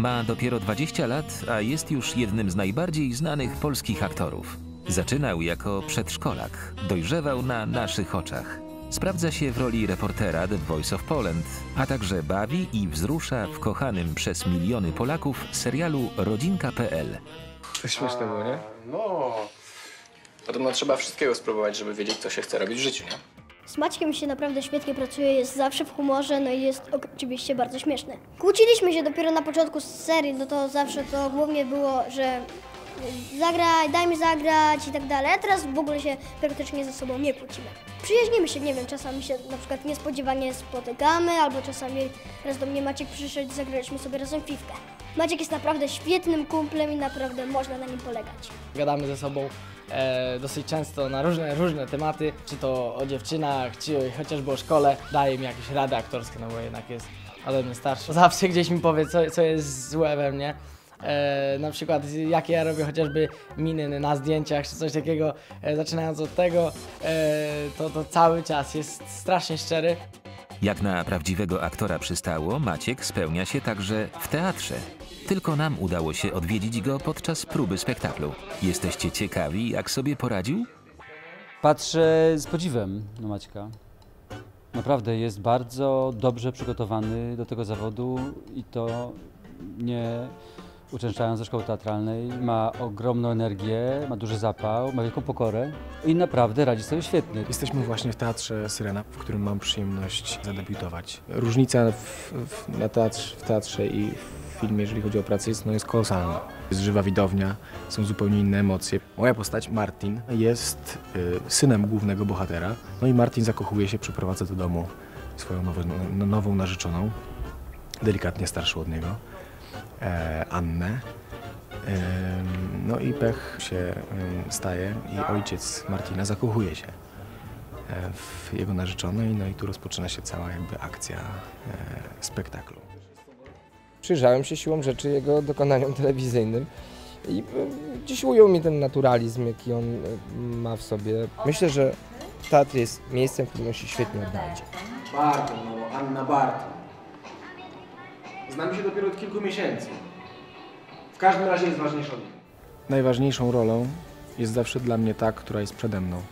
Ma dopiero 20 lat, a jest już jednym z najbardziej znanych polskich aktorów. Zaczynał jako przedszkolak, dojrzewał na naszych oczach. Sprawdza się w roli reportera The Voice of Poland, a także bawi i wzrusza w kochanym przez miliony Polaków serialu Rodzinka.pl. To śmieszne było, nie? No. Podobno trzeba wszystkiego spróbować, żeby wiedzieć, co się chce robić w życiu, nie? Z Maćkiem się naprawdę świetnie pracuje, jest zawsze w humorze, no i jest oczywiście bardzo śmieszny. Kłóciliśmy się dopiero na początku serii, no to zawsze to głównie było, że zagraj, daj mi zagrać i tak dalej, teraz w ogóle się praktycznie ze sobą nie kłócimy. Przyjaźnimy się, nie wiem, czasami się na przykład niespodziewanie spotykamy, albo czasami raz do mnie Maciek przyszedł i zagraliśmy sobie razem piwkę. Maciek jest naprawdę świetnym kumplem i naprawdę można na nim polegać. Gadamy ze sobą e, dosyć często na różne, różne tematy, czy to o dziewczynach, czy chociażby o szkole. Daje mi jakieś rady aktorskie, no bo jednak jest ode mnie starszy. Zawsze gdzieś mi powie, co, co jest złe we mnie. E, na przykład jakie ja robię chociażby miny na zdjęciach, czy coś takiego. E, zaczynając od tego, e, to, to cały czas jest strasznie szczery. Jak na prawdziwego aktora przystało, Maciek spełnia się także w teatrze. Tylko nam udało się odwiedzić go podczas próby spektaklu. Jesteście ciekawi, jak sobie poradził? Patrzę z podziwem na Maćka. Naprawdę jest bardzo dobrze przygotowany do tego zawodu i to nie uczęszczając ze szkoły teatralnej. Ma ogromną energię, ma duży zapał, ma wielką pokorę i naprawdę radzi sobie świetnie. Jesteśmy właśnie w Teatrze Syrena, w którym mam przyjemność zadebiutować. Różnica w, w, na teatrze, w teatrze i w filmie, jeżeli chodzi o pracę, jest, no, jest kolosalna. Jest żywa widownia, są zupełnie inne emocje. Moja postać, Martin, jest y, synem głównego bohatera. No i Martin zakochuje się, przyprowadza do domu swoją nowo, no, nową narzeczoną, delikatnie starszą od niego, Annę. Ym, No i pech się staje i ojciec Martina zakochuje się e, w jego narzeczonej, no i tu rozpoczyna się cała jakby akcja e, spektaklu. Przyjrzałem się siłą rzeczy jego dokonaniom telewizyjnym i gdzieś ujął mi ten naturalizm, jaki on ma w sobie. Myślę, że teatr jest miejscem, w którym on się świetnie odnajdzie. Barton, Anna Barton. Znamy się dopiero od kilku miesięcy. W każdym razie jest ważniejszą. Najważniejszą rolą jest zawsze dla mnie ta, która jest przede mną.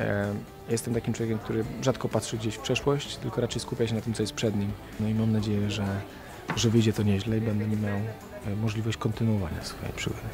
E, jestem takim człowiekiem, który rzadko patrzy gdzieś w przeszłość, tylko raczej skupia się na tym, co jest przed nim. No i mam nadzieję, że, że wyjdzie to nieźle i będę miał e, możliwość kontynuowania swojej przygody.